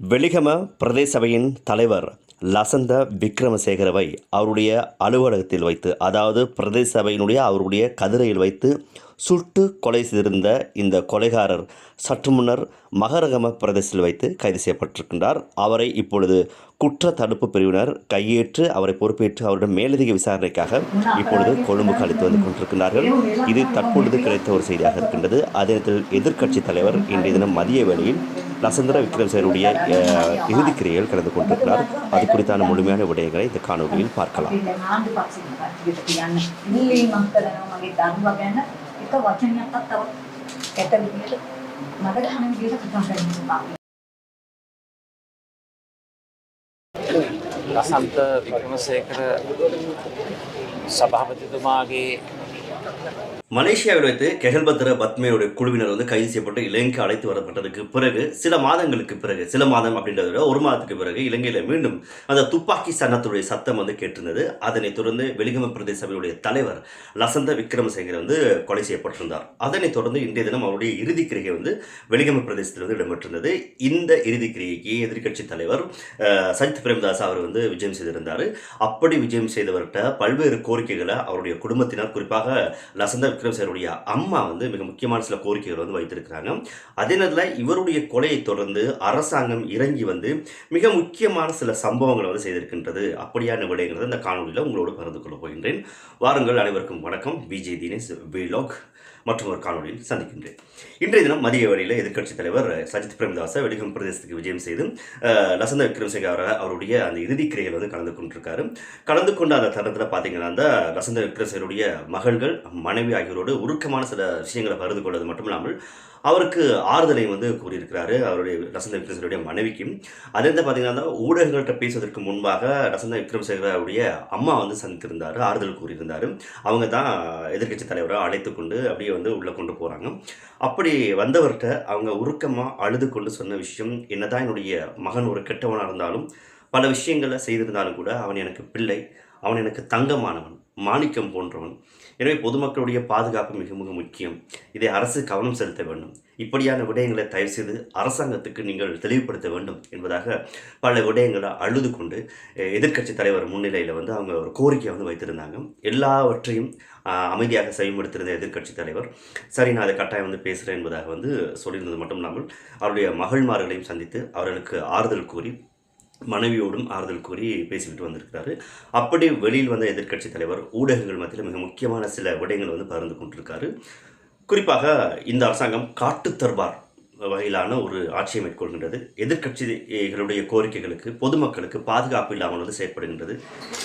வெலிகம பிரதேச சபையின் தலைவர் லசந்த விக்ரமசேகரவை அவருடைய அலுவலகத்தில் வைத்து அதாவது பிரதேச சபையினுடைய அவருடைய கதிரையில் வைத்து சுட்டு கொலை செய்திருந்த இந்த கொலைகாரர் சற்று முன்னர் மகரகம பிரதேசத்தில் வைத்து கைது செய்யப்பட்டிருக்கின்றார். அவரை இப்பொழுது குற்ற தடுப்பு பிரிவினர் கையேற்று அவரை பொறுப்பேற்று அவரிடம் மேலதிக விசாரணைக்காக இப்பொழுது கொழும்புக்கு அழைத்து வந்து கொண்டிருக்கிறார்கள் இது தற்பொழுது கிடைத்த ஒரு செய்தியாக இருக்கின்றது. அதே நேரத்தில் எதிர்க்கட்சி தலைவர் இன்றைய தினம் மதிய வேளையில் லசந்திர விக்ரம்சேருடைய அஹ், இறுதிக்கிரியையில் கலந்து கொண்டிருக்கிறார் அது குறித்தான முழுமையான விடயங்களை இந்த காணொலியில் பார்க்கலாம் පිළිගන්න ආණ්ඩු පක්ෂේ කට්ටියට කියන්න ඉල්ලීමක් කරනවා මගේ දරුවා ගැන එක වචනයක්වත් තව කැත විදියට මඩ ගහන විදියට කතා කරන්න එපා. ලසන්ත වික්‍රමසේකර සභාපතිතුමාගේ மலேசியாவில் வைத்து கெகல்பத்ர பத்மையுடைய குழுவினர் வந்து கைது செய்யப்பட்டு இலங்கைக்கு அழைத்து வரப்பட்டதுக்கு பிறகு சில மாதங்களுக்கு பிறகு சில மாதம் அப்படின்றத விட ஒரு மாதத்துக்கு பிறகு இலங்கையில் மீண்டும் அந்த துப்பாக்கி சன்னத்துடைய சத்தம் வந்து கேட்டிருந்தது. அதனைத் தொடர்ந்து வெளிகம பிரதேச சபையுடைய தலைவர் லசந்த விக்ரமசேகர் வந்து கொலை செய்யப்பட்டிருந்தார். அதனைத் தொடர்ந்து இன்றைய தினம் அவருடைய இறுதி கிரிகை வந்து வெளிகம பிரதேசத்தில் வந்து இடம்பெற்றிருந்தது. இந்த இறுதி கிரியைக்கு எதிர்க்கட்சி தலைவர் சஜித் பிரேமதாஸ் அவர் வந்து விஜயம் செய்திருந்தார். அப்படி விஜயம் செய்தவர்கிட்ட பல்வேறு கோரிக்கைகளை அவருடைய குடும்பத்தினர் குறிப்பாக லசந்த விக்ரமசேகருடைய அம்மா வந்து மிக முக்கியமான சில கோரிக்கைகள் வந்து வைத்திருக்கிறாங்க. அதே நேரத்தில் இவருடைய கொலையை தொடர்ந்து அரசாங்கம் இறங்கி வந்து மிக முக்கியமான சில சம்பவங்களை வந்து செய்திருக்கின்றது. அப்படியான விடயங்களை இந்த காணொலியில் உங்களோடு பகிர்ந்து கொள்ள போகின்றேன். வாருங்கள் அனைவருக்கும் வணக்கம். விஜய் தினேஷ் விலாக் மற்றும் ஒரு காணொலியில் சந்திக்கின்றேன். இன்றைய தினம் மதிய வேளையில் எதிர்க்கட்சித் தலைவர் சஜித் பிரேமதாசை வெளிகம் பிரதேசத்துக்கு விஜயம் செய்து லசந்த விக்ரமசிங்க அவர் அவருடைய அந்த இறுதிக்கிரையில் வந்து கலந்து கொண்டிருக்காரு. கலந்து கொண்ட அந்த தருணத்தில் பார்த்தீங்கன்னா அந்த லசந்த விக்ரமசிங்கருடைய மகள்கள் மனைவி ஆகியோரோடு உருக்கமான சில விஷயங்களை பகிர்ந்து கொள்வது மட்டும் இல்லாமல் அவருக்கு ஆறுதலை வந்து கூறியிருக்கிறாரு. அவருடைய ரசந்த விக்ரமசேகருடைய மனைவிக்கும் அதே வந்து பார்த்தீங்கன்னா ஊடகங்கள்கிட்ட பேசுவதற்கு முன்பாக ரசந்த விக்ரமசேகருடைய அம்மா வந்து சந்தித்திருந்தார் ஆறுதல் கூறியிருந்தார். அவங்க தான் எதிர்க்கட்சி தலைவரை அழைத்து கொண்டு அப்படியே வந்து உள்ளே கொண்டு போகிறாங்க அப்படி வந்தவர்கிட்ட அவங்க உருக்கமாக அழுது கொண்டு சொன்ன விஷயம் என்னதான் என்னுடைய மகன் ஒரு கெட்டவனாக இருந்தாலும் பல விஷயங்களை செய்திருந்தாலும் கூட அவன் எனக்கு பிள்ளை அவன் எனக்கு தங்கமானவன் மாணிக்கம் போன்றவன். எனவே பொதுமக்களுடைய பாதுகாப்பு மிக மிக முக்கியம். இதை அரசு கவனம் செலுத்த வேண்டும். இப்படியான விடயங்களை தயவு செய்து அரசாங்கத்துக்கு நீங்கள் தெளிவுபடுத்த வேண்டும் என்பதாக பல விடயங்களை அழுது கொண்டு எதிர்க்கட்சி தலைவர் முன்னிலையில் வந்து அவங்க ஒரு கோரிக்கை வந்து வைத்திருந்தாங்க. எல்லாவற்றையும் அமைதியாக செயல்படுத்திருந்த எதிர்க்கட்சி தலைவர் சரி நான் அதை கட்டாயம் வந்து பேசுகிறேன் என்பதாக வந்து சொல்லியிருந்தது மட்டும் இல்லாமல் அவருடைய மகள்மார்களையும் சந்தித்து அவர்களுக்கு ஆறுதல் கூறி மனைவியோடும் ஆறுதல் கூறி பேசிவிட்டு வந்திருக்கிறாரு. அப்படி வெளியில் வந்த எதிர்க்கட்சி தலைவர் ஊடகங்கள் மத்தியில் மிக முக்கியமான சில விடயங்கள் வந்து பகிர்ந்து கொண்டிருக்காரு. குறிப்பாக இந்த அரசாங்கம் காட்டு தர்பார் வகையிலான ஒரு ஆட்சியை மேற்கொள்கின்றது. எதிர்கட்சிகளுடைய கோரிக்கைகளுக்கு பொதுமக்களுக்கு பாதுகாப்பு இல்லாமல் வந்து செயற்படுகின்றது.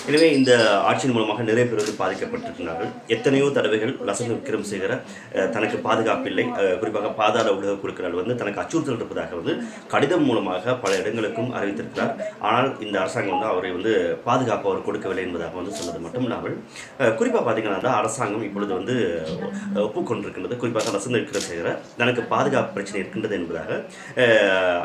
எனவே இந்த ஆட்சியின் மூலமாக நிறைய பேர் வந்து பாதிக்கப்பட்டிருக்கிறார்கள். எத்தனையோ தடவைகள் லசந்த விக்ரம் சேகர தனக்கு பாதுகாப்பு இல்லை. குறிப்பாக பாதாள உலக குழுக்கள் வந்து தனக்கு அச்சுறுத்தல் இருப்பதாக வந்து கடிதம் மூலமாக பல இடங்களுக்கும் அறிவித்திருக்கிறார். ஆனால் இந்த அரசாங்கம் வந்து அவரை வந்து பாதுகாப்பு அவர் கொடுக்கவில்லை என்பதாக வந்து சொன்னது மட்டும் இல்லாமல் குறிப்பாக பார்த்தீங்கன்னா அரசாங்கம் இப்பொழுது வந்து ஒப்புக்கொண்டிருக்கின்றது. குறிப்பாக லசந்த விக்ரமசேகர தனக்கு பாதுகாப்பு பிரச்சனை இருக்கின்றது என்பதாக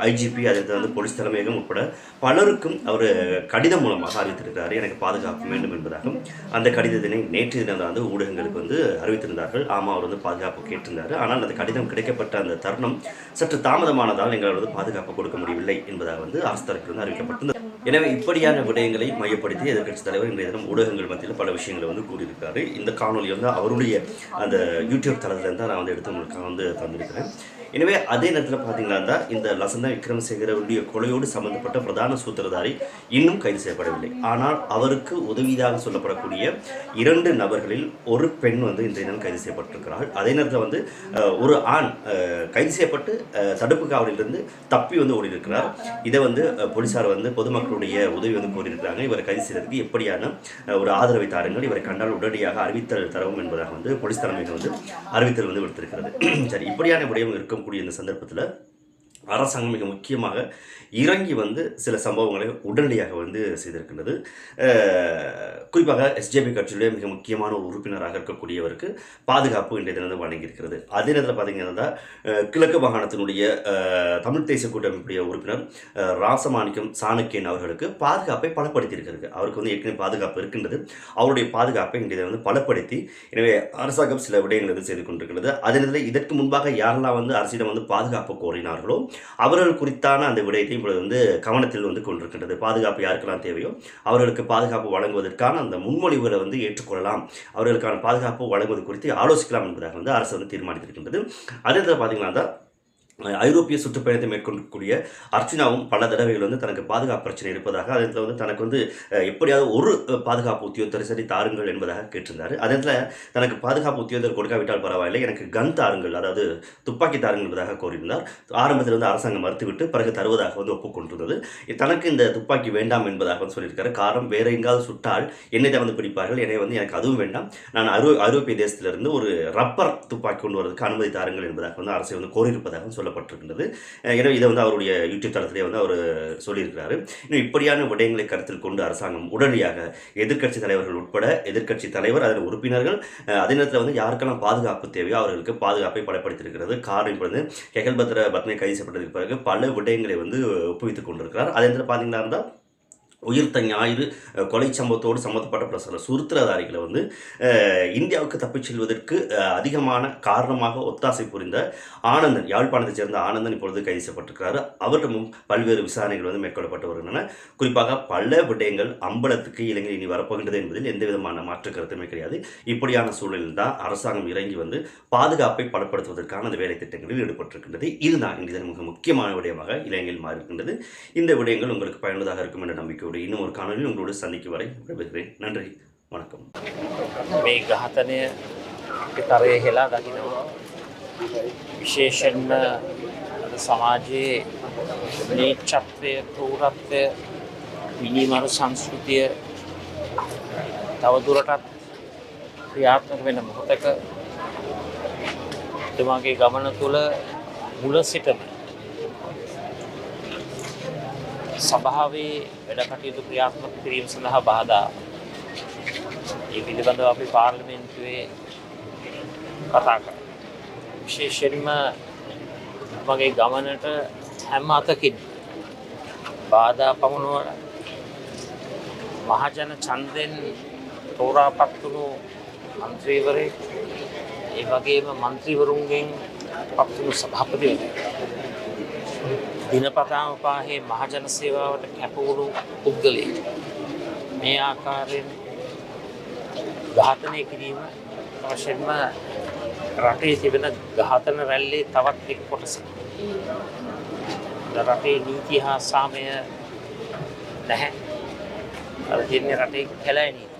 ஐஜிபி அதை வந்து போலீஸ் தலைமையகம் உட்பட பலருக்கும் அவர் கடிதம் மூலமாக அறிவித்திருக்கிறார். எனக்கு பாதுகாப்பு வேண்டும் என்பதாக அந்த கடிதத்தினை நேற்று தினம் வந்து ஊடகங்களுக்கு வந்து அறிவித்திருந்தார்கள். ஆமாம் அவர் வந்து பாதுகாப்பு கேட்டிருந்தார். ஆனால் அந்த கடிதம் கிடைக்கப்பட்ட அந்த தருணம் சற்று தாமதமானதால் எங்களால் வந்து பாதுகாப்பு கொடுக்க முடியவில்லை என்பதாக வந்து அரசு வந்து அறிவிக்கப்பட்டிருந்தது. எனவே இப்படியான விடயங்களை மையப்படுத்தி எதிர்க்கட்சி தலைவர் இன்றைய தினம் ஊடகங்கள் மத்தியில் பல விஷயங்களை வந்து கூறியிருக்காரு. இந்த காணொலி வந்து அவருடைய அந்த யூடியூப் தளத்துலேருந்து தான் நான் வந்து எடுத்து உங்களுக்காக வந்து தந்திருக்கிறேன். எனவே அதே நேரத்தில் பார்த்தீங்கன்னா தான் இந்த லசந்தா விக்ரமசேகரவுடைய கொலையோடு சம்பந்தப்பட்ட பிரதான சூத்திரதாரி இன்னும் கைது செய்யப்படவில்லை. ஆனால் அவருக்கு உதவியாக சொல்லப்படக்கூடிய இரண்டு நபர்களில் ஒரு பெண் வந்து இன்றைய தினம் கைது செய்யப்பட்டிருக்கிறாள். அதே நேரத்தில் வந்து ஒரு ஆண் கைது செய்யப்பட்டு தடுப்பு காவலிலிருந்து தப்பி வந்து ஓடி இருக்கிறார் இதை வந்து போலீசார் வந்து உங்களுடைய உதவி வந்து கோரியிருக்கிறாங்க இவரை கைது செய்ததுக்கு எப்படியான ஒரு ஆதரவை தாருங்கள். இவரை கண்டால் உடனடியாக அறிவித்தல் தரவும் என்பதாக வந்து போலீஸ் தலைமையில் வந்து அறிவித்தல் வந்து விடுத்திருக்கிறது. சரி இப்படியான விடயம் இருக்கக்கூடிய இந்த சந்தர்ப்பத்தில் அரசாங்கம் மிக முக்கியமாக இறங்கி வந்து சில சம்பவங்களை உடனடியாக வந்து செய்திருக்கின்றது. குறிப்பாக எஸ்ஜேபி கட்சியுடைய மிக முக்கியமான ஒரு உறுப்பினராக இருக்கக்கூடியவருக்கு பாதுகாப்பு இன்றைய தினம் வந்து வழங்கியிருக்கிறது. அதே நேரத்தில் பார்த்தீங்கன்னா கிழக்கு மாகாணத்தினுடைய தமிழ் தேசிய கூட்டமைப்புடைய உறுப்பினர் ராசமாணிக்கம் சாணக்கியன் அவர்களுக்கு பாதுகாப்பை பலப்படுத்தியிருக்கிறது. அவருக்கு வந்து ஏற்கனவே பாதுகாப்பு இருக்கின்றது. அவருடைய பாதுகாப்பை இன்றைய வந்து பலப்படுத்தி எனவே அரசாங்கம் சில விடயங்களை வந்து செய்து கொண்டிருக்கிறது அதே நேரத்தில் இதற்கு முன்பாக யாரெல்லாம் வந்து அரசிடம் வந்து பாதுகாப்பு கோரினார்களோ அவர்கள் குறித்தான அந்த விடயத்தை இப்பொழுது வந்து கவனத்தில் வந்து கொண்டிருக்கின்றது. பாதுகாப்பு யாருக்கெல்லாம் தேவையோ அவர்களுக்கு பாதுகாப்பு வழங்குவதற்கான அந்த முன்மொழிவுகளை வந்து ஏற்றுக்கொள்ளலாம். அவர்களுக்கான பாதுகாப்பு வழங்குவது குறித்து ஆலோசிக்கலாம் என்பதாக வந்து அரசு வந்து தீர்மானித்திருக்கின்றது. அதே நேரத்தில் பார்த்தீங்கன்னா தான் ஐரோப்பிய சுற்றுப்பயணத்தை மேற்கொள்ளக்கூடிய அர்ச்சனாவும் பல தடவைகள் வந்து தனக்கு பாதுகாப்பு பிரச்சனை இருப்பதாக அதே வந்து தனக்கு வந்து எப்படியாவது ஒரு பாதுகாப்பு உத்தியோகத்தர் சரி தாருங்கள் என்பதாக கேட்டிருந்தார். அதே தனக்கு பாதுகாப்பு உத்தியோகத்தர் கொடுக்காவிட்டால் பரவாயில்லை எனக்கு கன் தாருங்கள் அதாவது துப்பாக்கி தாருங்கள் என்பதாக கோரியிருந்தார். ஆரம்பத்தில் வந்து அரசாங்கம் மறுத்துவிட்டு பிறகு தருவதாக வந்து ஒப்புக்கொண்டிருந்தது. தனக்கு இந்த துப்பாக்கி வேண்டாம் என்பதாக வந்து சொல்லியிருக்காரு. காரணம் வேற எங்காவது சுட்டால் என்னை தான் வந்து பிடிப்பார்கள் என்னை வந்து எனக்கு அதுவும் வேண்டாம். நான் ஐரோ ஐரோப்பிய தேசத்திலிருந்து ஒரு ரப்பர் துப்பாக்கி கொண்டு வரதுக்கு அனுமதி தாருங்கள் என்பதாக வந்து அரசை வந்து கோரியிருப்பதாக சொல்லப்பட்டிருக்கின்றது. எனவே இதை வந்து அவருடைய யூடியூப் தளத்திலே வந்து அவர் சொல்லியிருக்கிறாரு. இன்னும் இப்படியான விடயங்களை கருத்தில் கொண்டு அரசாங்கம் உடனடியாக எதிர்க்கட்சி தலைவர்கள் உட்பட எதிர்க்கட்சி தலைவர் அதன் உறுப்பினர்கள் அதே நேரத்தில் வந்து யாருக்கெல்லாம் பாதுகாப்பு தேவையோ அவர்களுக்கு பாதுகாப்பை பலப்படுத்தியிருக்கிறது. காரணம் இப்பொழுது வந்து கெகல்பத்ர பத்மை கைது செய்யப்பட்டதுக்கு பிறகு பல விடயங்களை வந்து ஒப்புவித்துக் கொண்டிருக்கிறார். அதே நேரத்தில் பார்த்தீங்கன்னா இருந்தால் உயிர்த்த ஞாயிறு கொலை சம்பவத்தோடு சம்மந்தப்பட்ட பல சில சூத்திரதாரிகளை வந்து இந்தியாவுக்கு தப்பிச் செல்வதற்கு அதிகமான காரணமாக ஒத்தாசை புரிந்த ஆனந்தன் யாழ்ப்பாணத்தைச் சேர்ந்த ஆனந்தன் இப்பொழுது கைது செய்யப்பட்டிருக்கிறாரு. அவரிடமும் பல்வேறு விசாரணைகள் வந்து மேற்கொள்ளப்பட்டு வருகின்றன. குறிப்பாக பல விடயங்கள் அம்பலத்துக்கு இலங்கை இனி வரப்போகின்றது என்பதில் எந்த விதமான மாற்று கருத்துமே கிடையாது. இப்படியான சூழலில் தான் அரசாங்கம் இறங்கி வந்து பாதுகாப்பை பலப்படுத்துவதற்கான அந்த வேலை திட்டங்களில் ஈடுபட்டிருக்கின்றது. இதுதான் இன்றைய மிக முக்கியமான விடயமாக இலங்கையில் மாறியிருக்கின்றது. இந்த விடயங்கள் உங்களுக்கு பயனுள்ளதாக இருக்கும் என்ற நம்பிக்கையோடு இன்னும் ஒரு காணொலியில் உங்களோடு சந்திக்கும் வரை விடைபெறுகிறேன் நன்றி வணக்கம் මේ ඝාතනය තරය හෙලා දකිනවා විශේෂෙන්ම අද සමාජයේ නීච්චත්වය කෘරත්වය මිනිමරු සංස්කෘතිය තවදුරටත් ක්‍රියාත්මක වෙන මොහොතක එතුමාගේ ගමන තුළ මුල සිටම සභාවේ වැඩ කටයුතු ක්‍රියාත්මක කිරීම සඳහා බාධා ඒ පිළිබඳව අපි පාර්ලිමේන්තුවේ කතා කර. විශේෂෙන්ම මගේ ගමනට හැම අතකින් බාධා පමුණුවන මහජන චන්දෙන් තෝරාපත්තුණු මන්ත්‍රීවරේ ඒ වගේම මන්ත්‍රීවරුන්ගෙන් පත්තුණු සභාපතිවර. දිනපතාම පාහේ මහජන සේවාවට කැපවුණු පුද්ගලයෙක්. මේ ආකාරයෙන් ඝාතනය කිරීම වශයෙන්ම රටේ තිබෙන ඝාතන රැල්ලේ තවත් එක් කොටස. රටේ නීති හා සාමය නැහැ. අර තියන්නේ රටේ කැලෑ නීති.